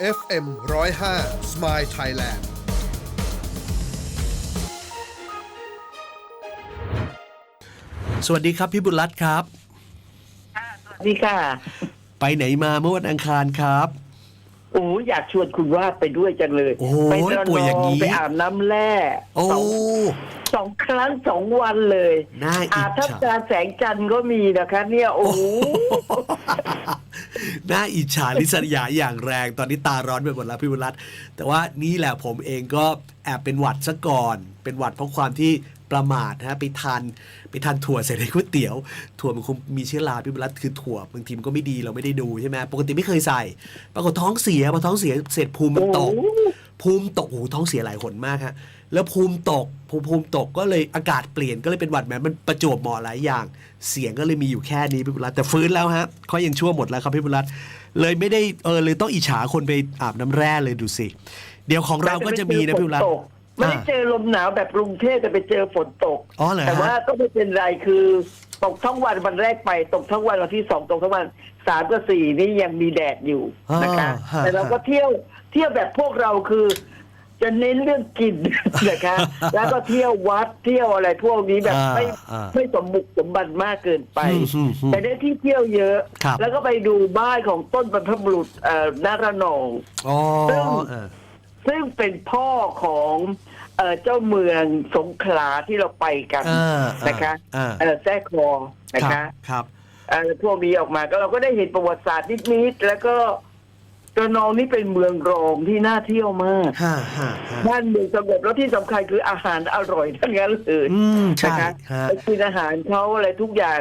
FM 105 Smile Thailand สวัสดีครับพี่บุญรัตน์ครับ สวัสดีค่ะ ไปไหนมาเมื่อวันอังคารครับ โอ้อยากชวนคุณวาดไปด้วยจังเลย โอ้ยไประป่วยอย่างนี้ ไปอาบน้ำแร่โอ้ สองสองครั้งสองวันเลยน่าอิอาจทับฉาตาแสงจันทร์ก็มีนะคะ เนี่ย โอ้โห น่าอิจฉาลิษยาอย่างแรง ตอนนี้ตาร้อนไปหมดแล้วพี่บุรัตน์แต่ว่านี่แหละผมเองก็แอบเป็นหวัดซะก่อน เป็นหวัดเพราะความที่ประมาทนะไปทานไปทานถั่วใส่ในก๋วยเตี๋ยว ถั่วมันคงมีเชื้อราพี่บุรัตน์คือถั่วบางทีมันก็ไม่ดีเราไม่ได้ดูใช่ไหมปกติไม่เคยใส่ ปรากฏท้องเสียพอท้องเสียเสร็จภูมิมันตกโอ้ ภูมิตกโอ้โหท้องเสียหลายหนมากฮะแล้วภูมิตกภูมิภูมิตกก็เลยอากาศเปลี่ยนก็เลยเป็นหวัดแหมมันประจวบเหมาะหลายอย่าง เสียงก็เลยมีอยู่แค่นี้พี่บุญรัตน์แต่ฟื้นแล้วฮะเขายังชั่วหมดแล้วครับพี่บุญรัตน์เลยไม่ได้เออเลยต้องอิจฉาคนไปอาบน้ำแร่เลยดูสิ เดี๋ยวของเราก็จะมีนะพี่บุญรัตน์ไม่ได้เจอลมหนาวแบบกรุงเทพแต่ไปเจอฝนตกอ๋อเหรอฮะแต่ว่าก็ไม่เป็นไรคือตกทั้งวันวันแรกไปตกทั้งวันวันที่สองตกทั้งวันสามกับสี่นี่ยังมีแดดอยู่นะคะอ่าฮะแต่เราก็เที่ยว เที่ยวแบบพวกเราคือ จะเน้นเรื่องกิน นะคะแล้วก็เที่ยววัดเที่ยวอะไรพวกนี้แบบไม่อ่าไม่สมบุกสมบันมากเกินไป อืมอืมอืมแต่ได้ที่เที่ยวเยอะ ครับ แล้วก็ไปดูบ้านของต้นบรรพบุรุษเอ่อนาระนอง อ๋อซึ่งเออ ซึ่งเป็นพ่อของเอ่อเจ้าเมืองสงขลาที่เราไปกันอ่านะคะอ่า เอ่อแท้คอนะครัคะ บครับ เอ่อพวกนี้ออกมาก็เราก็ได้เห็นประวัติศาสตร์นิดๆแล้วก็ ระนองนี่เป็นเมืองรองที่น่าเที่ยวมากฮ่าฮ่าฮ่าบ้านเมืองสงบแล้วที่สำคัญคืออาหารอร่อยทั้งนั้นเลยอืมใช่นะคะฮะไปกินอาหารเขาอะไรทุกอย่าง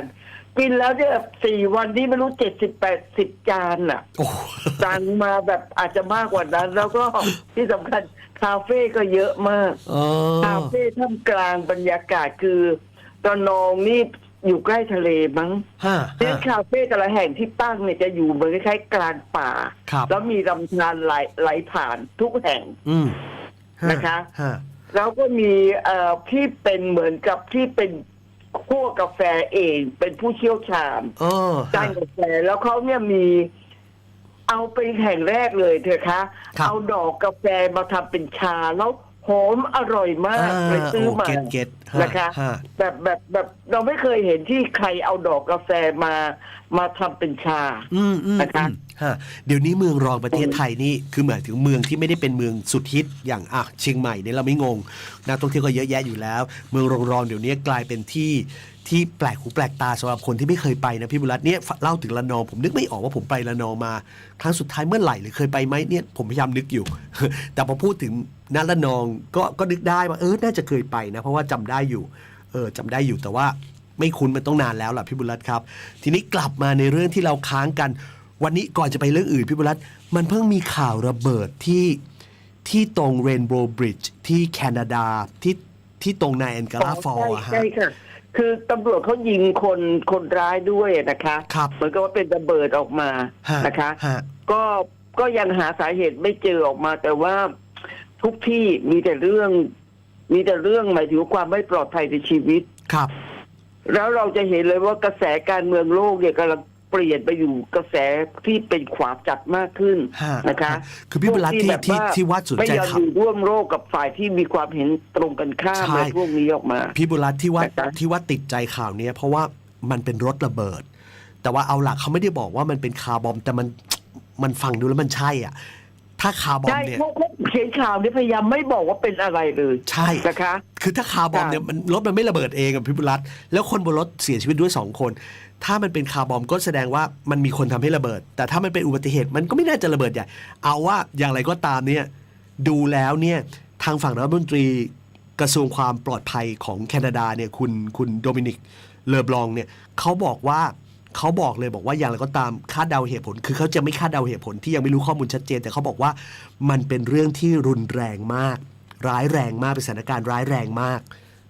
กินแล้วเนี่ยสี่วันนี้ไม่รู้เจ็ดสิบแปดสิบจานอะ โอ้โหสั่งมาแบบอาจจะมากกว่านั้น แล้วก็ ที่สำคัญคาเฟ่ก็เยอะมาก อ๋อ คาเฟ่ท่ามกลางบรรยากาศคือตอนนองนี่ อยู่ใกล้ทะเลมั้งฮ่าเนื่ฮ่าคาเฟ่แต่ละแห่งที่ตั้งเนี่ยจะอยู่เหมือนคล้ายๆกลางป่า ครับแล้วมีลำธารไหลไหลผ่านทุกแห่งอืมฮ่านะคะฮ่าแล้วก็มีเอ่อที่เป็นเหมือนกับที่เป็นคั่วกาแฟเอง เป็นผู้เชี่ยวชาญอ๋อด้านกาแฟแล้วเขาเนี่ยมี เอาเป็นแห่งแรกเลยเถอะคะ ครับ เอาดอกกาแฟมาทำเป็นชาแล้ว หอมอร่อยมากเลยซื้อมาเก็ตเก็ตนะคะฮ่าแบบแบบแบบเราไม่เคยเห็นที่ใครเอาดอกกาแฟมามาทำเป็นชาอืมอืมนะคะอืมฮะเดี๋ยวนี้เมืองรองประเทศไทยนี่คือหมายถึงเมืองที่ไม่ได้เป็นเมืองสุดฮิตอย่างอะเชียงใหม่เนี่ยเราไม่งงนักท่องเที่ยวก็เยอะแยะอยู่แล้ว เมืองรองรองๆเดี๋ยวนี้กลายเป็นที่ที่แปลกหูแปลกตาสำหรับคนที่ไม่เคยไปนะพี่บุรัตน์เนี่ยเล่าถึงระนอง ผมนึกไม่ออกว่าผมไประนองมา ครั้งสุดท้ายเมื่อไหร่หรือเคยไปไหมเนี่ยผมพยายามนึกอยู่ แต่พอพูดถึง นัระนองก็ก็นึกได้ว่าเออน่าจะเคยไปนะ เพราะว่าจำได้อยู่เออจำได้อยู่แต่ว่าไม่คุ้นมันต้องนานแล้วล่ะพี่บุรัตน์ครับ ทีนี้กลับมาในเรื่องที่เราค้างกัน วันนี้ก่อนจะไปเรื่องอื่นพี่บุรัตน์มันเพิ่งมีข่าวระเบิดที่ที่ตรงเรนโบว์บริดจ์ที่แคนาดาที่ที่ตรงไนแอนการาฟอลอะฮะใช่ค่ะคือตำรวจเขายิงคนคนร้ายด้วยนะคะครับเหมือนกับว่าเป็นระเบิดออกมาฮะนะคะฮะก็ก็ยังหาสาเหตุไม่เจอออกมาแต่ว่า ทุกที่มีแต่เรื่อง มีแต่เรื่องหมายถึงความไม่ปลอดภัยในชีวิต ครับ แล้วเราจะเห็นเลยว่ากระแสการเมืองโลกเนี่ยกำลังเปลี่ยนไปอยู่กระแสที่เป็นขวาจัดมากขึ้นฮะนะคะฮะคือพี่บุรัตน์ที่พวกที่แบบที่วัดสนไม่ใจยอมข่าอวยู่ร่วมโลกกับฝ่ายที่มีความเห็นตรงกันข้ามใช่อะไรพวกนี้ออกมา พี่บุรัตน์ที่ว่านะคะที่ว่าติดใจข่าวเนี้ยเพราะว่ามันเป็นรถระเบิด แต่ว่าเอาหลักเขาไม่ได้บอกว่ามันเป็นคาร์บอมแต่มันมันฟังดูแล้วมันใช่อะ ถ้าคาร์บอมใช่เนี่ยเขาเขาเขียนข่าวนี่พยายามไม่บอกว่าเป็นอะไรเลยใช่ นะคะ คือถ้าคาร์บอมค่ะเนี่ยมันรถมันไม่ระเบิดเองกับพี่บุรัตน์แล้วคนบนรถเสียชีวิตด้วยสองคน ถ้ามันเป็นคาร์บอมก็แสดงว่ามันมีคนทำให้ระเบิด แต่ถ้ามันเป็นอุบัติเหตุมันก็ไม่น่าจะระเบิดใหญ่ เอาว่าอย่างไรก็ตามเนี่ยดูแล้วเนี่ยทางฝั่งรัฐมนตรีกระทรวงความปลอดภัยของแคนาดาเนี่ยคุณคุณโดมินิกเลอบลองเนี่ยเขาบอกว่า เขาบอกเลยบอกว่าอย่างไรก็ตามคาดเดาเหตุผล คือเขาจะไม่คาดเดาเหตุผลที่ยังไม่รู้ข้อมูลชัดเจน แต่เขาบอกว่ามันเป็นเรื่องที่รุนแรงมาก ร้ายแรงมากเป็นสถานการณ์ร้ายแรงมาก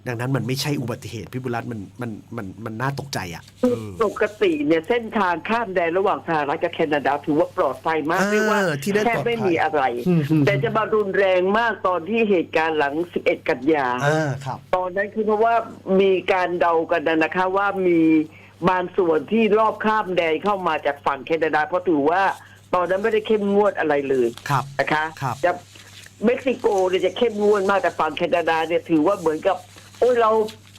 ดังนั้นมันไม่ใช่อุบัติเหตุพี่บุรัตน์มันมันมันมันน่าตกใจอะเออปกติเนี่ยเส้นทางข้ามแดนระหว่างสหรัฐกับแคนาดาถือว่าปลอดภัยมากเออเรียกว่าที่นั่นแทบปลอดภัยไม่มีอะไรอืมอืมแต่จะมารุนแรงมากตอนที่เหตุการณ์หลัง 11 กันยาอ่าครับตอนนั้นคือเพราะว่ามีการเดากันนะนะคะว่ามี บางส่วนที่รอบข้ามแดนเข้ามาจากฝั่งแคนาดาเพราะถือว่าตอนนั้นไม่ได้เข้มงวดอะไรเลยครับนะคะครับจะเม็กซิโกเนี่ยจะเข้มงวดมากแต่ฝั่งแคนาดาเนี่ยถือว่าเหมือนกับ โอ้ยเรา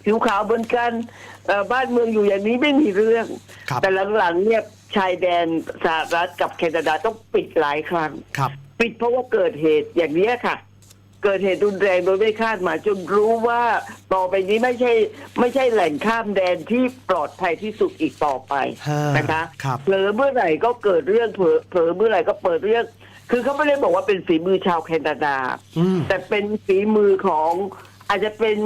ผิวขาวเหมือนกันเอ่อบ้านเมืองอยู่อย่างนี้ไม่มีเรื่องครับแต่หลังๆเนี่ยชายแดนสหรัฐกับแคนาดาต้องปิดหลายครั้งครับปิดเพราะว่าเกิดเหตุอย่างนี้ยค่ะ เกิดเหตุรุนแรงโดยไม่คาดหมายจนรู้ว่าต่อไปนี้ไม่ใช่ไม่ใช่แหล่งข้ามแดนที่ปลอดภัยที่สุดอีกต่อไปฮะนะคะครับเผลอเมื่อไหร่ก็เกิดเรื่องเผลอเผลอเมื่อไหร่ก็เปิดเรื่อง คือเขาไม่ได้บอกว่าเป็นฝีมือชาวแคนาดาอืมแต่เป็นฝีมือของอาจจะเป็น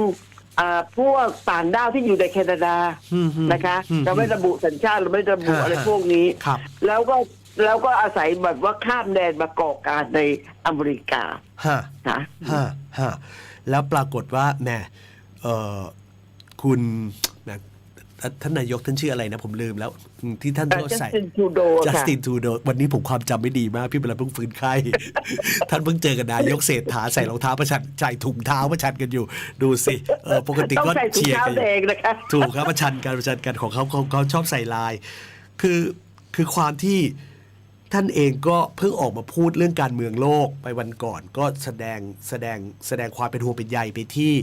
อ่าพวกต่างด้าวที่อยู่ในแคนาดาอืมอืมนะคะอืมเราไม่ระบุสัญชาติเราไม่ระบุฮะอะไรพวกนี้ครับแล้วก็ แล้วก็อาศัยแบบว่าข้ามแดนมาก่อการในอเมริกาฮะนะฮะฮะแล้วปรากฏว่าแหมเอ่อคุณแหมท่านนายกท่านชื่ออะไรนะ ผมลืมแล้วอืมที่ท่านจัก็สใส่ตินทูโดจัสค่ะตินทูโดวันนี้ผมความจำไม่ดีมาก พี่เวลาเพิ่งฟื้นไข้ท่านเพิ่งเจอกับนายกเศรษฐาใส่รองเท้าประชันใส่ถุงเท้าประชันกันอยู่ ดูสิเออปกติต้องก็ใส่ถุงเชียร์เท้ากันอแดยู่งนะคะถูกครับประชันกันประชันกันของเขาเขาเขาชอบใส่ลาย คือคือความที่ ท่านเองก็เพิ่งออกมาพูดเรื่องการเมืองโลกไปวันก่อน ก็แสดงแสดงแสดงความเป็นห่วงเป็นใยไปที่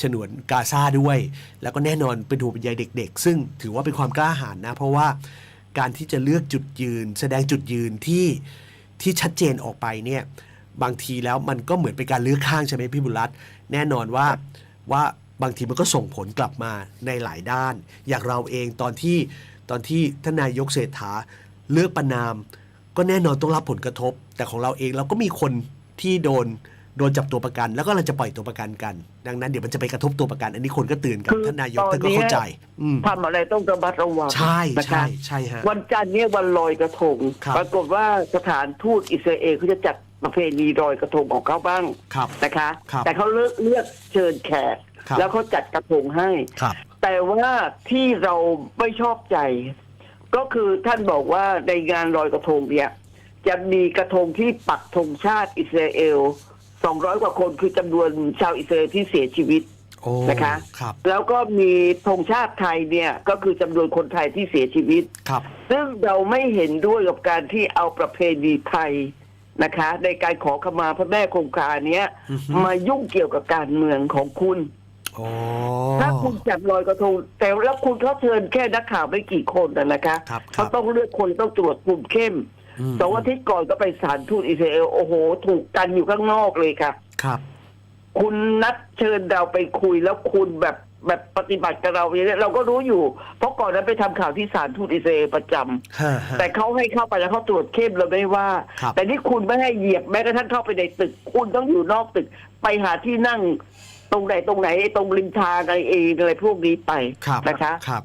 ฉนวนกาซาด้วย แล้วก็แน่นอนเป็นห่วงเป็นใยเด็ก ๆ ซึ่งถือว่าเป็นความกล้าหาญนะ เพราะว่าการที่จะเลือกจุดยืน แสดงจุดยืนที่ที่ชัดเจนออกไปเนี่ยบางทีแล้วมันก็เหมือนเป็นการเลือกข้างใช่ไหมพี่บุรัตแน่นอนว่าว่าบางทีมันก็ส่งผลกลับมาในหลายด้าน อย่างเราเองตอนที่ตอนที่ท่านนายกเศรษฐาเลือกประนาม ก็แน่นอนต้องรับผลกระทบ แต่ของเราเองเราก็มีคนที่โดนโดนจับตัวประกัน แล้วก็เราจะปล่อยตัวประกันกัน ดังนั้นเดี๋ยวมันจะไปกระทบตัวประกัน อันนี้คนก็เตือนกันคือท่านนายกตอนท่านก็เนี้ยเข้าใจอืมทำอะไรต้องระมัดระวังใช่นะใช่คะใช่ฮะวันจันทร์เนี่ยวันลอยกระทงครับปรากฏว่าสถานทูตอิสราเอลเขาจะจัดประเพณีลอยกระทงของเขาบ้างครับนะคะครับแต่เขาเลือกเลือกเชิญแขกครับแล้วเขาจัดกระทงให้ครับแต่ว่าที่เราไม่ชอบใจ ก็คือท่านบอกว่าในงานลอยกระทงเนี่ย จะมีกระทงที่ปักธงชาติอิสราเอล200กว่าคนคือจำนวนชาวอิสราเอลที่เสียชีวิตโอ้นะคะครับ แล้วก็มีธงชาติไทยเนี่ยก็คือจำนวนคนไทยที่เสียชีวิต ครับ ซึ่งเราไม่เห็นด้วยกับการที่เอาประเพณีไทยนะคะ ในการขอขมาพระแม่คงคาเนี้ย อือฮึ มายุ่งเกี่ยวกับการเมืองของคุณ โอ้ถ้าคุณจัดลอยกระทงแต่แล้วคุณเขาเชิญแค่นักข่าวไม่กี่คนนะนะคะครับคเขารับต้องเลือกคนต้องตรวจกลุ่มเข้มอืมสองอาทิตย์ก่อนก็ไปสถารทูตอิสราเอลโอ้โห ถูกกันอยู่ข้างนอกเลยค่ะ ครับ คุณนัดเชิญเราไปคุยแล้วคุณแบบแบบปฏิบัติกับเราอย่างนี้เราก็รู้อยู่ เพราะก่อนนั้นไปทำข่าวที่สถารทูตอิสราเอลประจำฮะฮะ แต่เขาให้เข้าไปแล้วเขาตรวจเข้มเราไม่ว่า ครับ แต่นี่คุณไม่ให้เหยียบแม้กระทั่งเข้าไปในตึก คุณต้องอยู่นอกตึก ไปหาที่นั่ง ตรงไหนตรงไหนไอ้ตรงริมทางอะไรเองอะไรพวกนี้ไปครับนะคะ ครับ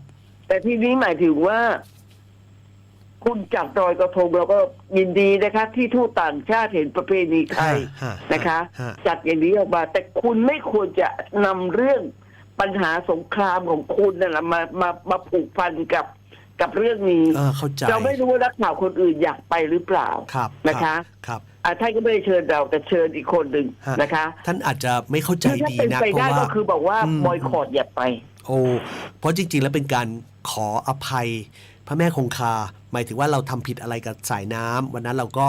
แต่ที่นี้หมายถึงว่า คุณจัดรอยกระทงเราก็ยินดีนะคะ ที่ทูตต่างชาติเห็นประเพณีไทยฮะนะคะ ฮะ จัดอย่างนี้ออกมา แต่คุณไม่ควรจะนำเรื่องปัญหาสงครามของคุณนั่นแหละมามามาผูกพันกับกับเรื่องนี้ เออเข้าใจเราไม่รู้ว่านักข่าวคนอื่นอยากไปหรือเปล่าครับนะคะ ครับ อะท่านก็ไม่ได้เชิญเราแต่เชิญอีกคนหนึ่งฮะนะคะท่านอาจจะไม่เข้าใจคือถ้าดีเป็นนะไปเพได้ราะว่า ก็คือบอกว่าอืม บอยคอรดอย่าไป โอ้เพราะจริง ๆ แล้วเป็นการขออภัย พระแม่คงคา หมายถึงว่าเราทำผิดอะไรกับสายน้ำวันนั้นเราก็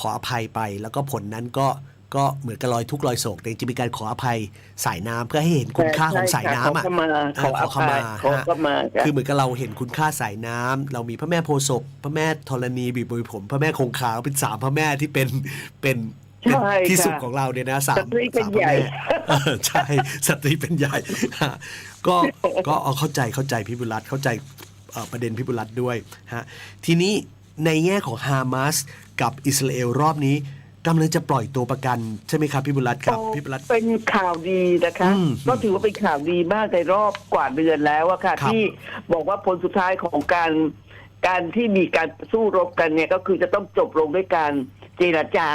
ขออภัยไป แล้วก็ผลนั้นก็ ก็เหมือนกับรอยทุกข์รอยโศก แต่จริงๆเป็นการขออภัยสายน้ำเพื่อให้เห็นคุณค่าของสายน้ำอะขอขมาเอขอออขอขภัมายขอฮะขมาจ้ะคือเหมือนกับเราเห็นคุณค่าสายน้ำเรามีพระแม่โพธิ์ศพพระแม่ธรณีบีบมวยผม พระแม่คงคาเป็นสามพระแม่ที่เป็นเป็นเป็นใช่ที่สุดค่ะของเราเนี่ยนะสามสตรีเป็นสามพใหระญ่แม่เออใช่สตรีเป็นใหญ่ฮะก็ก็เอาเข้าใจเข้าใจพี่บุญรัตน์เข้าใจเอ่อประเด็นพี่บุญรัตน์ด้วยฮะทีนี้ในแง่ของฮามาสกับอิสราเอลรอบนี้ กำลังจะปล่อยตัวประกันใช่ไหมครับพี่บุญรัตน์ครับพี่บุญรัตน์ เป็นข่าวดีนะคะ อืมก็ถือว่าเป็นข่าวดีมากในรอบกว่าเดือนแล้วอะค่ะ ครับที่บอกว่าผลสุดท้ายของการการที่มีการสู้รบกันเนี่ยก็คือจะต้องจบลงด้วยการเจรจา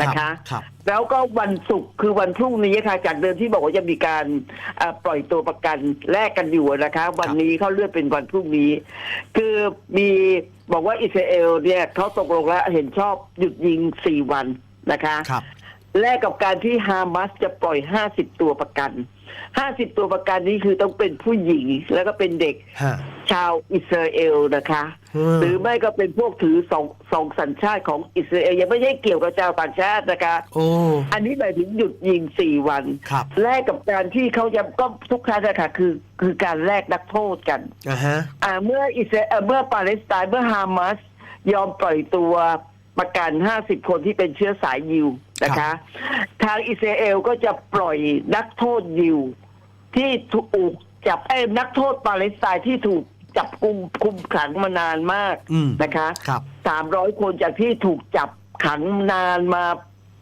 นะคะ ครับ แล้วก็วันศุกร์คือวันพรุ่งนี้ค่ะ จากเดิมที่บอกว่าจะมีการอ่าปล่อยตัวประกันแลกกันอยู่นะคะ วันนี้เขาเลื่อนเป็นวันพรุ่งนี้ คือมีบอกว่าอิสราเอลเนี่ยเขาตกลงแล้วเห็นชอบหยุดยิงสี่วันนะคะ ครับ แลกกับการที่ฮามาสจะปล่อย 50 ตัวประกัน ห้าสิบตัวประกันนี้คือต้องเป็นผู้หญิงแล้วก็เป็นเด็กฮะ ชาวอิสราเอลนะคะ อืม หรือไม่ก็เป็นพวกถือสองสองสัญชาติของอิสราเอลยังไม่ใช่เกี่ยวกับชาวต่างชาตินะคะ โอ้ อันนี้หมายถึงหยุดยิงสี่วัน ครับแลกกับการที่เขาจะก็ทุกครั้งนะคะคือคือการแลกนักโทษกัน อ่าฮะ อ่าเมื่ออิสราเอ่อเมื่อปาเลสไตน์เมื่อฮามาสยอมปล่อยตัวประกัน 50 คนที่เป็นเชื้อสายยิว นะคะ ทางอิสราเอลก็จะปล่อยนักโทษยิว ที่ถูกจับไอ้ยนักโทษปาเลสไตน์ที่ถูกจับกุมคุมขังมานานมากอืมนะคะครับสามร้อยคนจากที่ถูกจับขังนานมา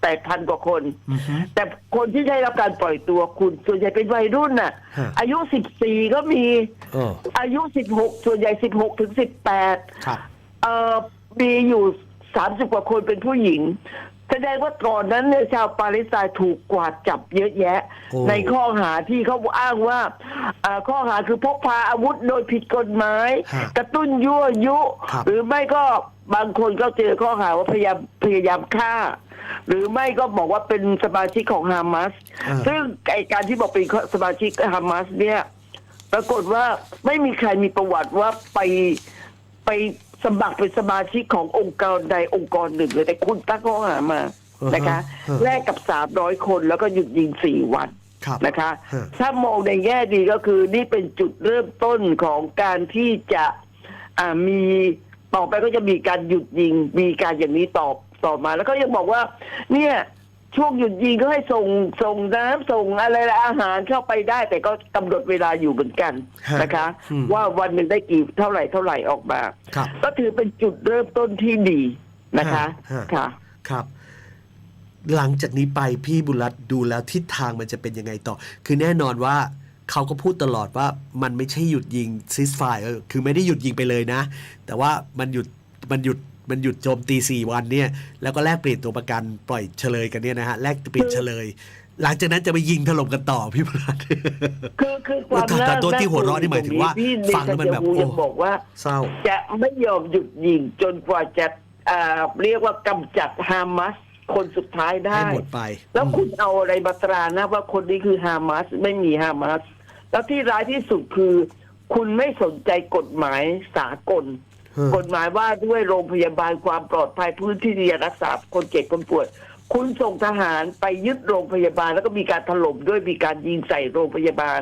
แปดพันกว่าคนอือฮึแต่คนที่ได้รับการปล่อยตัวคุณส่วนใหญ่เป็นวัยรุ่นน่ะฮะอายุสิบสี่ก็มีเอออายุสิบหกส่วนใหญ่สิบหกถึงสิบแปดครับเอ่อมีอยู่สามสิบกว่าคนเป็นผู้หญิง แสดงว่าก่อนนั้นเนี่ยชาวปาเลสไตน์ถูกกวาดจับเยอะแยะ โอ้ ในข้อหาที่เขาอ้างว่าเอ่อข้อหาคือพกพาอาวุธโดยผิดกฎหมาย ฮะ กระตุ้นยั่วยุ ครับหรือไม่ก็บางคนก็เจอข้อหาว่าพยายามพยายามฆ่า หรือไม่ก็บอกว่าเป็นสมาชิกของฮามาสอ่า ซึ่งไอการที่บอกเป็นสมาชิกฮามาสเนี่ย ปรากฏว่าไม่มีใครมีประวัติว่าไปไป สมัครเป็นสมาชิกขององค์กรใดองค์กรหนึ่งเลยแต่คุณตั้งข้อหามาอ่าฮะนะคะฮะแลกกับสามร้อยคนแล้วก็หยุดยิงสี่วันครับนะคะฮะถ้ามองในแง่ดีก็คือนี่เป็นจุดเริ่มต้นของการที่จะอ่ามีต่อไปก็จะมีการหยุดยิงมีการอย่างนี้ต่อต่อมา แล้วก็ยังบอกว่า เนี่ย ช่วงหยุดยิงก็ให้ส่งส่งน้ำส่งอะไรอาหารเข้าไปได้ แต่ก็กำหนดเวลาอยู่เหมือนกันฮะนะคะ อืม ว่าวันหนึ่งได้กี่เท่าไหร่เท่าไหร่ออกมา ครับ ก็ถือเป็นจุดเริ่มต้นที่ดีนะคะฮะค่ะ ครับ หลังจากนี้ไปพี่บุรัตดูแล้วทิศทางมันจะเป็นยังไงต่อ คือแน่นอนว่าเขาก็พูดตลอดว่ามันไม่ใช่หยุดยิงซิสไฟเออคือไม่ได้หยุดยิงไปเลยนะ แต่ว่ามันหยุดมันหยุด มันหยุดโจมตีสี่วันเนี่ย แล้วก็แลกเปลี่ยนตัวประกันปล่อยเฉลยกันเนี่ยนะฮะแลกเปลี่ยนเฉลย หลังจากนั้นจะไปยิงถล่มกันต่อพี่บุรัตคือคือความแต่แต่ตัวที่หัวเราะนี่หมายถึงว่าพี่ฟังแล้วมันแบบเดชาโอ้ยังบอกว่าเศร้าจะไม่ยอมหยุดยิงจนกว่าจะอ่าเรียกว่ากำจัดฮามาสคนสุดท้ายได้ให้หมดไป แล้วอืมคุณเอาอะไรมาตรานะว่าคนนี้คือฮามาสไม่มีฮามาสแล้วที่ร้ายที่สุดคือ คุณไม่สนใจกฎหมายสากลฮะ กฎหมายว่าด้วยโรงพยาบาลความปลอดภัยพื้นที่ที่จะรักษาคนเจ็บคนป่วยคุณส่งทหารไปยึดโรงพยาบาล แล้วก็มีการถล่มด้วยมีการยิงใส่โรงพยาบาล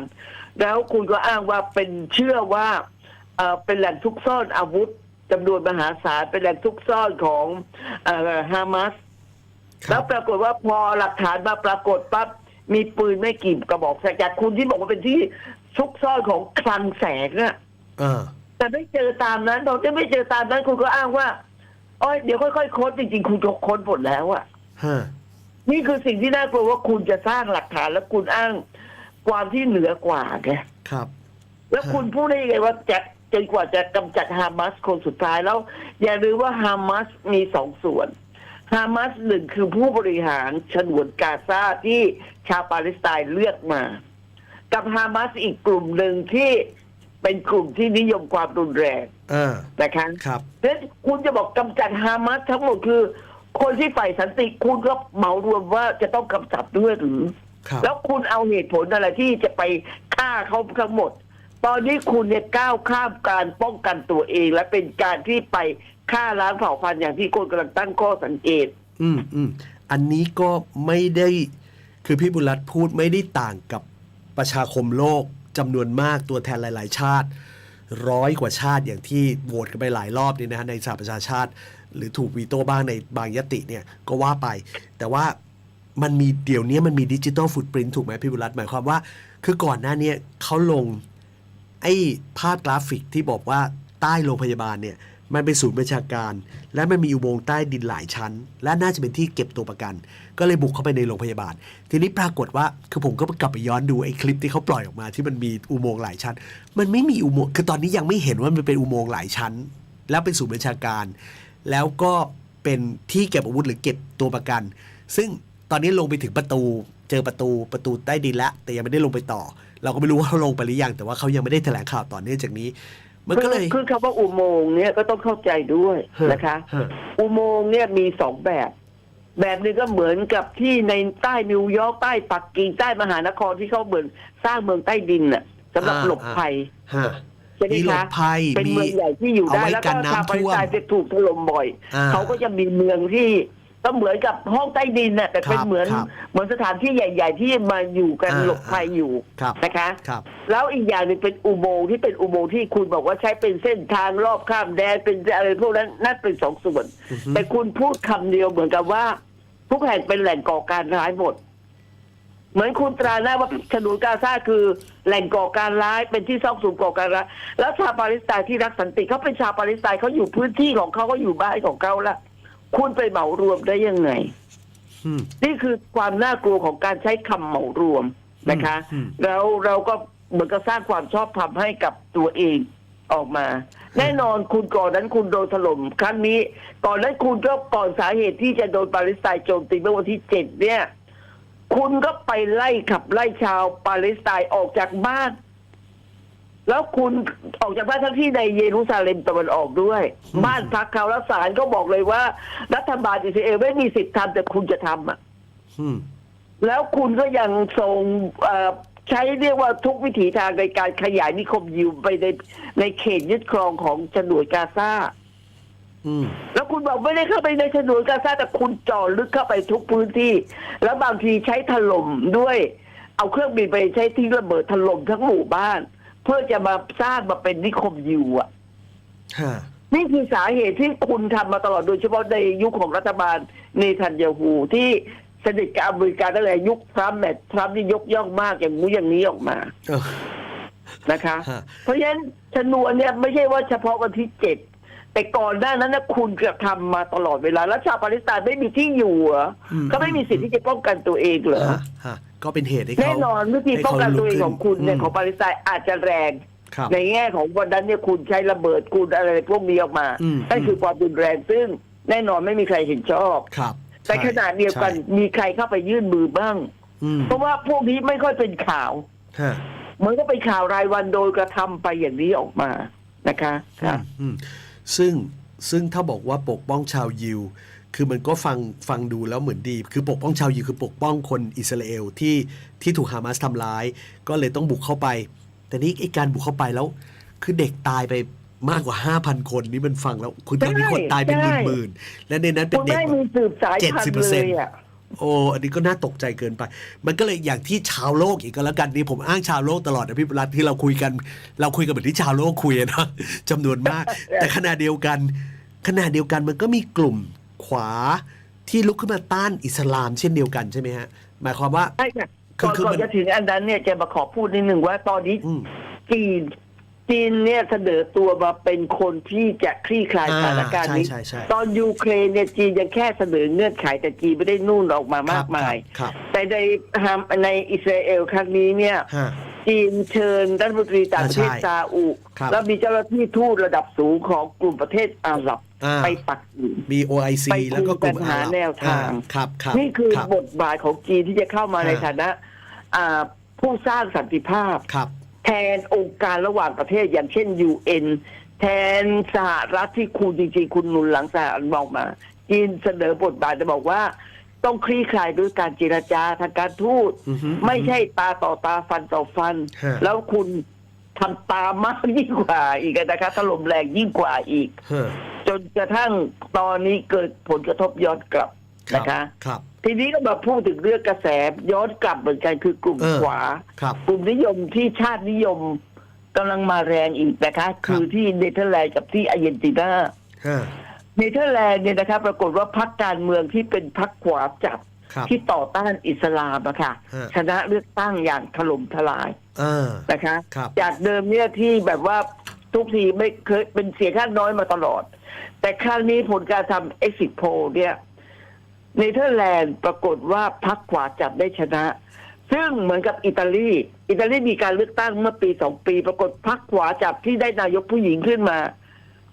แล้วคุณก็อ้างว่าเป็นเชื่อว่าเอ่อเป็นแหล่งซุกซ่อนอาวุธจำนวนมหาศาลเป็นแหล่งซุกซ่อนของเอ่อฮามาสคแล้รัวบปรากฏว่าพอหลักฐานมาปรากฏปั๊บมีปืนไม่กี่กระบอกจากคุณที่บอกว่าเป็นที่ซุกซ่อนของคลังแสงอะอ่า แต่ไม่เจอตามนั้นพอจะไม่เจอตามนั้นคุณก็อ้างว่าโอ้ยเดี๋ยวค่อยๆค้นจริงๆ คุณก็ค้นหมดแล้วอะฮะนี่คือสิ่งที่น่ากลัวว่าคุณจะสร้างหลักฐานแล้วคุณอ้างความที่เหนือกว่าไงครับ แล้วคุณพูดได้ยังไงว่าจะจนกว่าจะกำจัดฮามาสคนสุดท้ายแล้ว อย่าลืมว่าฮามาสมีสองส่วนฮามาสหนึ่งคือผู้บริหารฉนวนกาซาที่ชาวปาเลสไตน์เลือกมา กับฮามาสอีกกลุ่มหนึ่งที่ เป็นกลุ่มที่นิยมความรุนแรงอ่านะคะครับเพราะฉะนั้นคุณจะบอกกำจัดฮามาสทั้งหมดคือ คนที่ฝ่ายสันติคุณก็เหมารวมว่าจะต้องกำจัดด้วยหรือ ครับ แล้วคุณเอาเหตุผลอะไรที่จะไปฆ่าเขาทั้งหมด ตอนนี้คุณเนี่ยก้าวข้ามการป้องกันตัวเอง และเป็นการที่ไปฆ่าล้างเผ่าพันธุ์อย่างที่คนกำลังตั้งข้อสังเกต อืมอืมอันนี้ก็ไม่ได้ คือพี่บุรัตพูดไม่ได้ต่างกับประชาคมโลก จำนวนมากตัวแทนหลาย ๆ ชาติร้อยกว่าชาติอย่างที่โหวตกันไปหลายรอบนี่นะฮะในสหประชาชาติ หรือถูกวีโต้บ้างในบางยติเนี่ยก็ว่าไป แต่ว่ามันมีเดี๋ยวนี้มันมีดิจิตอลฟุตปรินถูกไหมพี่บุรัตหมายความว่า คือก่อนหน้านี้เขาลงไอ้ภาพกราฟิกที่บอกว่าใต้โรงพยาบาลเนี่ย มันเป็นศูนย์ประชาการ และมันมีอุโมงค์ใต้ดินหลายชั้น และน่าจะเป็นที่เก็บตัวประกัน ก็เลยบุกเข้าไปในโรงพยาบาล ทีนี้ปรากฏว่าคือผมก็กลับไปย้อนดูไอ้คลิปที่เขาปล่อยออกมาที่มันมีอุโมงค์หลายชั้น มันไม่มีอุโมงค์คือตอนนี้ยังไม่เห็นว่ามันเป็นอุโมงค์หลายชั้น แล้วเป็นศูนย์ประชาการ แล้วก็เป็นที่เก็บอาวุธหรือเก็บตัวประกัน ซึ่งตอนนี้ลงไปถึงประตูเจอประตูประตูใต้ดินแล้วแต่ยังไม่ได้ลงไปต่อ เราก็ไม่รู้ว่าเขาลงไปหรือยังแต่ว่าเขายังไม่ได้แถลงข่าวต่อเนื่องจากนี้ มันก็เลยคือคือคำว่าอุโมงค์เนี่ยก็ต้องเข้าใจด้วยฮะนะคะฮะอุโมงค์เนี่ยมีสองแบบ แบบนึงก็เหมือนกับที่ในใต้นิวยอร์กใต้ปักกิ่งใต้มหานครที่เขาเหมือนสร้างเมืองใต้ดินน่ะสำหรับอ่าหลบภัยฮะใช่ไหมมีหลคะบภัยเป็นมีเมืองใหญ่ที่อยู่เอาได้ไว้แล้วกัก็นน้ำชาวปาเลสไตน์ท่วมจะถูกถล่มบ่อยอ่าเขาก็จะมีเมืองที่ ก็เหมือนกับห้องใต้ดินน่ะแต่เป็นครับเหมือนครับเหมือนสถานที่ใหญ่ ๆ ที่มาอยู่กันอ่า หลบภัยอยู่ครับนะคะ ครับ แล้วอีกอย่างหนึ่งเป็นอุโมงค์ที่เป็นอุโมงค์ที่คุณบอกว่าใช้เป็นเส้นทางรอบข้ามแดนเป็นอะไรพวกนั้นนั่นเป็นสองส่วน อือฮึ แต่คุณพูดคำเดียวเหมือนกับว่า ทุกแห่งเป็นแหล่งก่อการร้ายหมด เหมือนคุณตราหน้าว่าฉนวนกาซาคือแหล่งก่อการร้ายเป็นที่ซ่องสุมก่อการร้ายแล้วชาวปาเลสไตน์ที่รักสันติเขาเป็นชาวปาเลสไตน์เขาอยู่พื้นที่ของเขาเขาอยู่บ้านของเขาละ คุณไปเหมารวมได้ยังไงอืมนี่คือความน่ากลัวของการใช้คำเหมารวมนะคะอืมแล้วเราก็เหมือนกับสร้างความชอบธรรมให้กับตัวเองออกมา แน่นอนคุณก่อนนั้นคุณโดนถล่มครั้งนี้ก่อนนั้นคุณก็ก่อนสาเหตุที่จะโดนปาเลสไตน์โจมตีเมื่อวันที่เจ็ดเนี่ย คุณก็ไปไล่ขับไล่ชาวปาเลสไตน์ออกจากบ้าน แล้วคุณออกจากบ้านทั้งที่ในเยรูซาเล็มตะวันออกด้วยอืมบ้านพักเขาแล้วศาลก็บอกเลยว่า รัฐบาลอิสราเอลไม่มีสิทธิ์ทำแต่คุณจะทำอะอืมแล้วคุณก็ยังส่งเอ่อใช้เรียกว่าทุกวิถีทางในการขยายนิคมยิวไปในในเขตยึดครองของฉนวนกาซาอืมแล้วคุณบอกไม่ได้เข้าไปในฉนวนกาซาแต่คุณเจ่อลึกเข้าไปทุกพื้นที่ แล้วบางทีใช้ถล่มด้วย เอาเครื่องบินไปใช้ทิ้งระเบิดถล่มทั้งหมู่บ้าน เพื่อจะมาสร้างมาเป็นนิคมยิวอะ ฮะนี่คือสาเหตุที่คุณทำมาตลอดโดยเฉพาะในยุคของรัฐบาลเนทันยาฮูที่สนิทกับอเมริกาตั้งแต่ยุคทรัมป์แมททรัมป์นี่ยกย่องมากอย่างนู้นอย่างนี้ออกมาเออ นะคะ ฮะ เพราะฉะนั้นชนวนเนี่ยไม่ใช่ว่าเฉพาะวันที่เจ็ดแต่ก่อนหน้านั้นนะคุณกระทำมาตลอดเวลาแล้วชาวปาเลสไตน์ไม่มีที่อยู่เหรออืมเขาไม่มีสิทธิ์ที่จะป้องกันตัวเองเหรอ ฮะฮะ ก็เป็นเหตุให้เขาแน่นอนวิธีป้องกันตัวเองของคุณเนี่ยมของปาเลสไตน์อาจจะแรง ครับ ในแง่ของวันนั้นเนี่ยคุณใช้ระเบิดคุณอะไรพวกนี้ออกมาอืม นั่นคือความรุนแรงซึ่งแน่นอนไม่มีใครเห็นชอบ ครับแต่ใช่ขณะเดียวกันใช่มีใครเข้าไปยื่นมือบ้าง อืมเพราะว่าพวกนี้ไม่ค่อยเป็นข่าว ฮะเหมือนก็เป็นข่าวรายวันโดยกระทำไปอย่างนี้ออกมานะคะค่ะ อืมซึ่งซึ่งถ้าบอกว่าปกป้องชาวยิว คือมันก็ฟังฟังดูแล้วเหมือนดี คือปกป้องชาวยิวคือปกป้องคนอิสราเอลที่ที่ถูกฮามาสทำร้าย ก็เลยต้องบุกเข้าไป แต่นี่ไอ้การบุกเข้าไปแล้ว คือเด็กตายไปมากกว่า 5,000 คนนี่มันฟังแล้ว คุณตอนนี้คนตายเป็นหใช่มื่นๆและในนั้นเป็นคุณเด็กไม่มีสืบสายพันธุ์เลยอะโอ้อันนี้ก็น่าตกใจเกินไป มันก็เลยอย่างที่ชาวโลกอีกก็แล้วกันนี่ผมอ้างชาวโลกตลอดนะพี่รัฐที่เราคุยกัน เราคุยกันเหมือนที่ชาวโลกคุยอะนะจำนวนมาก แต่ขณะเดียวกันขณะเดียวกันมันก็มีกลุ่ม ขวาที่ลุกขึ้นมาต้านอิสลามเช่นเดียวกันใช่ไหมฮะ หมายความว่า ใช่ค่ะคือก่อนคือก่อมันนจะถึงอันนั้นเนี่ยจะมาขอพูดนิดหนึ่งว่าตอนนี้อืม จีน จีนเนี่ยเสนอตัวมาเป็นคนที่จะคลี่คลายสถานการณ์นี้ใช่ใช่ใช่ ตอนยูเครนเนี่ยจีนยังแค่เสนอเงื่อนไขแต่จีนไม่ได้นู่นออกมามากมาย ครับแต่ในฮามในอิสราเอลครั้งนี้เนี่ย ฮะ จีนเชิญรัฐมนตรีต่างประเทศอ่าใช่ซาอุ ครับ แล้วมีเจ้าหน้าที่ทูตระดับสูงของกลุ่มประเทศอาหรับอ่า ไปปักกิ่งมี OIC ไปคุยแล้วก็กลุ่มกันหาอาหรับแนวทางอ่ครับครับนี่คือครับบทบาทของจีนที่จะเข้ามาฮะในฐานะอ่าผู้สร้างสันติภาพครับ แทนองค์การระหว่างประเทศอย่างเช่น UN แทนสหรัฐที่คุณจริงๆ คุณหนุนหลังสหรัฐบอกมา จีนเสนอบทบาทจะบอกว่า ต้องคลี่คลายด้วยการเจรจาทางการทูตอือฮึไม่ใช่ตาต่อตาฟันต่อฟันฮะแล้วคุณทำตามมากยิ่งกว่าอีกนะคะถล่มแรงยิ่งกว่าอีกฮะ จนกระทั่งตอนนี้เกิดผลกระทบย้อนกลับนะคะ ครับ ทีนี้ก็มาพูดถึงเรื่องกระแสย้อนกลับเหมือนกันคือกลุ่มเออ ขวา ครับ กลุ่มนิยมที่ชาตินิยมกำลังมาแรงอีกนะคะ คือที่เนเธอร์แลนด์กับที่อาร์เจนตินาฮะเนเธอร์แลนด์เนี่ยนะคะปรากฏว่าพรรคการเมืองที่เป็นพรรคขวาจัดครับที่ต่อต้านอิสลามอะค่ะ ฮะ ชนะเลือกตั้งอย่างถล่มทลายอ่านะคะ ครับจากเดิมเนี่ยที่แบบว่าทุกทีไม่เคยเป็นเสียงข้างน้อยมาตลอด แต่ครั้งนี้ผลการทำ exit poll เนี่ยเนเธอร์แลนด์ปรากฏว่าพรรคขวาจัดได้ชนะ ซึ่งเหมือนกับอิตาลี อิตาลีมีการเลือกตั้งเมื่อปีสองปี ปรากฏพรรคขวาจับที่ได้นายกผู้หญิงขึ้นมา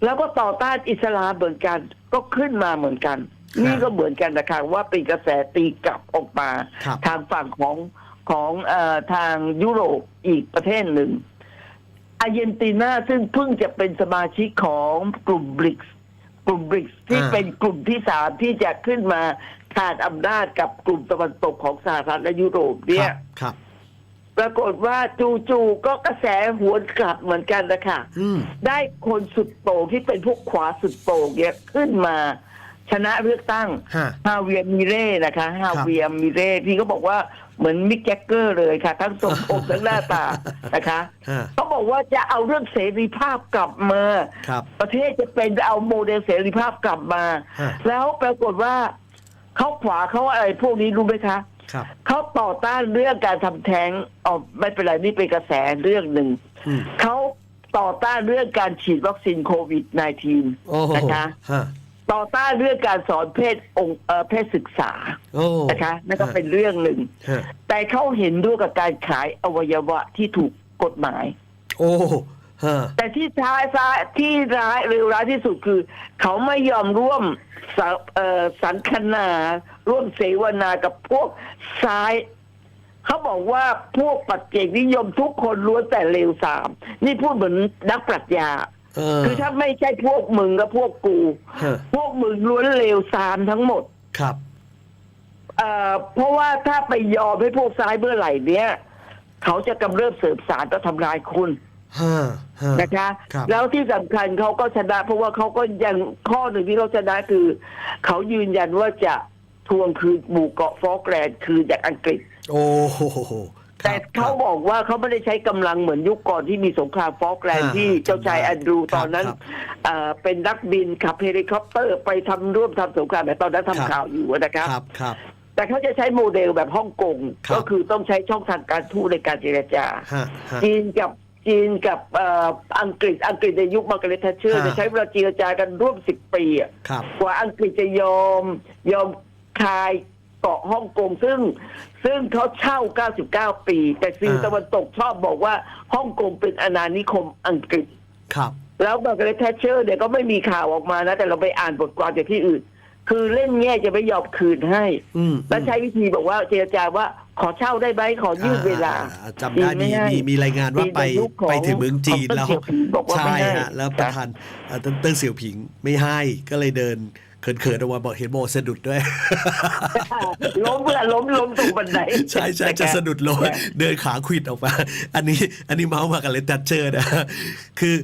แล้วก็ต่อต้านอิสลามเหมือนกัน ก็ขึ้นมาเหมือนกันครับนี่ก็เหมือนกันนะคะว่าเป็นกระแสตีกลับออกมาครับทางฝั่งของของเออทางยุโรปอีกประเทศหนึ่งอาร์เจนตินาซึ่งเพิ่งจะเป็นสมาชิกของกลุ่มบริก กลุ่มบริกที่อ่า เป็นกลุ่มที่สามที่จะขึ้นมาขาดอำนาจกับกลุ่มตะวันตกของสหรัฐและยุโรปเนี่ย ครับ ปรากฏว่าจู่ๆก็กระแสหวนกลับเหมือนกันนะคะอืม ได้คนสุดโต่งที่เป็นพวกขวาสุดโต่งเนี่ยขึ้นมาชนะเลือกตั้ง ฮะ ฮาเวียร์มิเร่นะคะ ฮาเวียร์มิเร่ที่เขาบอกว่า เหมือนมิกแจ็คเกอร์เลยค่ะ ทั้งทรงผมทั้งหน้าตานะคะฮะเขาบอกว่าจะเอาเรื่องเสรีภาพกลับมาครับ ประเทศจะเป็นเอาโมเดลเสรีภาพกลับมาฮะแล้วปรากฏว่าเขาขวาเขาอะไรพวกนี้รู้ไหมคะครับเขาต่อต้านเรื่องการทำแท้งอ๋อไม่เป็นไรนี่เป็นกระแสเรื่องหนึ่งอืมเขาต่อต้านเรื่องการฉีดวัคซีนโควิด -19 โอ้โหนะคะฮะ ต่อต้านเรื่องการสอนเพศองค์เอ่อเพศศึกษาโอ้นะคะนั่นก็เป็นเรื่องหนึ่ง ฮะแต่เขาเห็นด้วยกับการขายอวัยวะที่ถูกกฎหมาย โอ้ฮะแต่ที่ท้ายซ้ายที่ร้ายเร็วร้ายที่สุดคือ เขาไม่ยอมร่วมสะเอ่อสันคนา ร่วมเสวนากับพวกซ้าย เขาบอกว่าพวกปัจเจกนิยมทุกคนล้วนแต่เลวสาม นี่พูดเหมือนนักปรัชญาเออ คือถ้าไม่ใช่พวกมึงก็พวกกูฮะพวกมึงล้วนเลวสามทั้งหมดครับเอ่อเพราะว่าถ้าไปยอมให้พวกซ้ายเมื่อไหร่เนี้ยเขาจะกำเริบเสริมสารก็ทำลายคุณฮะฮะนะคะครับแล้วที่สำคัญเขาก็ชนะ เพราะว่าเขาก็ยังข้อหนึ่งที่เขาชนะคือ เขายืนยันว่าจะทวงคืนหมู่เกาะฟอกแลนด์คืนจากอังกฤษ โอ้โหครับ แต่เขาบอกว่าเขาไม่ได้ใช้กำลังเหมือนยุคก่อนที่มีสงครามฟอกแลนด์อ่าที่เจ้าชายจำได้แอนดรูครับตอนนั้นครับเอ่อเป็นนักบินขับเฮลิคอปเตอร์ไปทำร่วมทำสงครามแต่ตอนนั้นครับทำข่าวอยู่นะครับครับครับแต่เขาจะใช้โมเดลแบบฮ่องกงครับก็คือต้องใช้ช่องทางการทูตในการเจรจาฮะฮะจีนกับจีนกับเอ่ออังกฤษอังกฤษในยุคมาร์กาเร็ตแทชเชอร์ฮะจะใช้เวลาเจรจากันร่วมสิบปีอะครับกว่าอังกฤษจะยอมยอมคาย เกาะฮ่องกงซึ่ง ซึ่งเขาเช่า 99 ปี แต่สื่ออ่า ตะวันตกชอบบอกว่าฮ่องกงเป็นอาณานิคมอังกฤษ ครับ แล้วมาร์กาเร็ตแทชเชอร์เนี่ยก็ไม่มีข่าวออกมานะ แต่เราไปอ่านบทความจากที่อื่น คือเล่นแง่จะไม่ยอมคืนให้ อืมแล้วใช้วิธีบอกว่าเจรจาว่าขอเช่าได้ไหมขอยืดเวลา อ่จำได้มีจีนไม่ให้มีมีรายงานว่าไปจีนในยุคของไปถึงเมืองจีนของแล้วเติ้งเสี่ยวผิงบอกว่าไม่ใช่ให้ ฮะแล้วประธานเอ่อเติ้งเติ้งเสี่ยวผิงไม่ให้ก็เลยเดิน เขินๆออกมาบอกเห็นโมสะดุดด้วย ล้มเพื่อล้มล้มตรงบันไดใช่ใช่จะสะดุดลงเดินขาขวิดออกมา อันนี้อันนี้เมาส์มากับเลนดัตเจอร์นะ คือ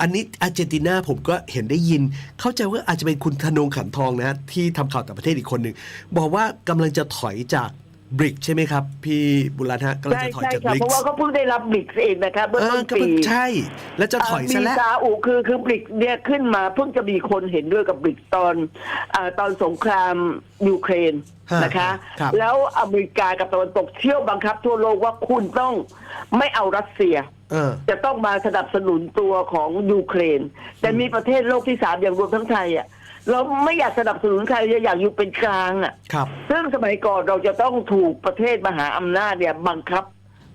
อันนี้อาร์เจนตินาผมก็เห็นได้ยิน เข้าใจว่าอาจจะเป็นคุณธนงขันทองนะ ที่ทำข่าวต่างประเทศอีกคนหนึ่ง บอกว่ากำลังจะถอยจาก บริกใช่ไหมครับ พี่บุรัตฮะกำลังใช่จะถอยใช่จากค่ะบริกเพราะว่าเขาเพิ่งได้รับบิกเองนะครับเมื่อเอต้อนก็ปี เพิ่งใช่ แล้วจะถอยซะมีแล้วซาอุคือคือบิกเนี่ยขึ้นมาเพิ่งจะมีคนเห็นด้วยกับบิกตอนอาตอนสงครามยูเครนฮะนะคะ ครับแล้วอเมริกากับตะวันตกเที่ยวบังคับทั่วโลกว่าคุณต้องไม่เอารัสเซีย เออ จะต้องมาสนับสนุนตัวของยูเครน แต่มีประเทศโลกที่สามอย่างรวมทั้งไทยอะ เราไม่อยากสนับสนุนใครเราอยากอยู่เป็นกลางอะ ครับ ซึ่งสมัยก่อนเราจะต้องถูกประเทศมหาอำนาจเนี่ยบังคับ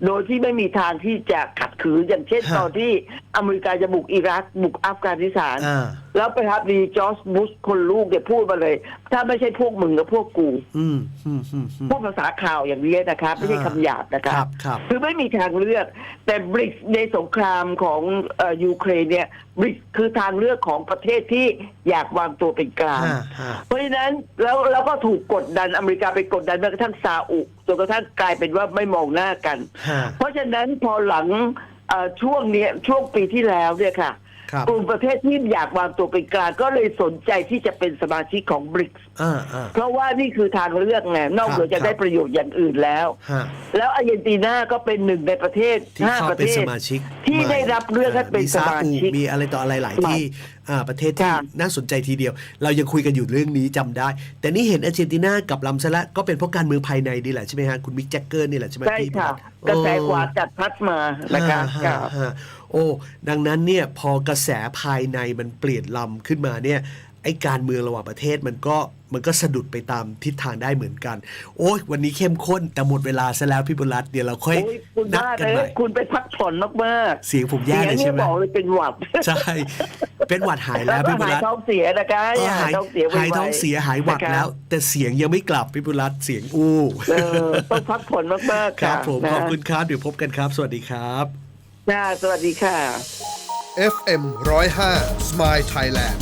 โดยที่ไม่มีทางที่จะขัดขืนอย่างเช่นฮะตอนที่อเมริกาจะบุกอิรัก บุกอัฟกานิสถาน อ่า แล้วประธานาธิบดีจอร์จบุชคนลูกเนี่ยพูดมาเลย ถ้าไม่ใช่พวกมึงกับพวกกู อืมอืมอืมอืม พูดภาษาข่าวอย่างนี้นะครับ ไม่ใช่คำหยาบนะคครัรับบครับ คือไม่มีทางเลือก แต่บริกในสงครามของเอ่อยูเครนเนี่ยบริกคือทางเลือกของประเทศที่อยากวางตัวเป็นกลาง ฮะฮะเพราะฉะนั้นแล้วเราก็ถูกกดดันอเมริกาไปกดดันแม้กระทั่งซาอุจ นกระทั่งกลายเป็นว่าไม่มองหน้ากันฮะเพราะฉะนั้นพอหลังเอ่อช่วงเนี้ยช่วงปีที่แล้วเนี่ยค่ะครับกลุ่มประเทศที่อยากวางตัวเป็นกลางก็เลยสนใจที่จะเป็นสมาชิกของบริก อ่าอ่า เพราะว่านี่คือทางเลือกไงนอกเหนือครัจะบได้ประโยชน์อย่างอื่นแล้ว ฮะ แล้วอาร์เจนตินาก็เป็นหนึ่งในประเทศที่ห้าเข้าประเป็นเทสศมาชิกที่ได้รับเลือกให้เป็นสมาชิกมีอะไรต่ออะไรหลายที่อ่าประเทศที่ค่ะ น่าสนใจทีเดียว เรายังคุยกันอยู่เรื่องนี้จำได้ แต่นี่เห็นอาร์เจนตินากับลำซะละก็เป็นเพราะการเมืองภายในนี่แหละใช่ไหมฮะคุณมิกแจ็คเกอร์นี่แหละใช่ไหมใช่พี่ค่ะโอ้กระแสขวาจัดพัดมานะคะฮะฮะโอ้ดังนั้นเนี่ยพอกระแสภายในมันเปลี่ยนลำขึ้นมาเนี่ย ไอ้การเมืองระหว่างประเทศมันก็มันก็สะดุดไปตามทิศทางได้เหมือนกัน โอ้ยวันนี้เข้มข้น แต่หมดเวลาซะแล้วพี่บุรัตน์เดี๋ยวเราค่อยโอ้ยคุณนัดมากกันเลใหม่ยคุณไปพักผ่อนมากๆเสียงผมแย่เลยใช่ไหมสีงนี่บอกเลยเป็นหวัดใช่เป็นหวัดหายแล้วก็พี่บุหายรัตน์ท้องเสียนะคะเออหายท้องเสียไวๆหายท้องเสียหายหวัดนะคะแล้ว แต่เสียงยังไม่กลับพี่บุรัตน์เสียงอู้เออต้องพักผ่อนมากๆครัค่ะบผมนะขอบคุณครับเดี๋ยวพบกันครับ สวัสดีครับค่ะสวัสดีค่ะ FM 105 Smile Thailand